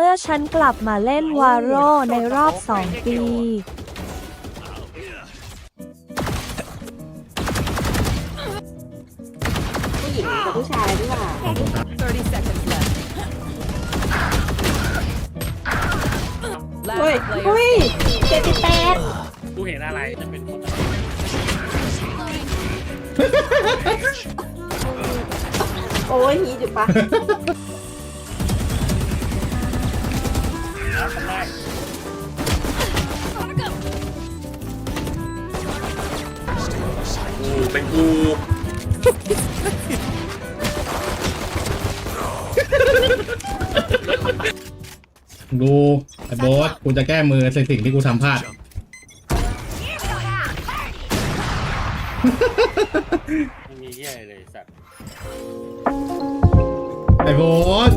เมื่อฉันกลับมาเล่นวาโรในรอบสองปี ผู้หญิงกับผู้ชายดีกว่าขอบคุณครับ30 seconds left. เฮ้ย Last player. เฮ้ยเจ็ดสิบแปดกูเห็นอะไรจะเป็นคนโอ้ยฮีจุปะ เป็นกูดูไอ้โบ๊ทกูจะแก้มือในสิ่งที่กูทำพลาด ไม่มีเหี้ยอะไรเลยสัตว์ ไอ้โบ๊ท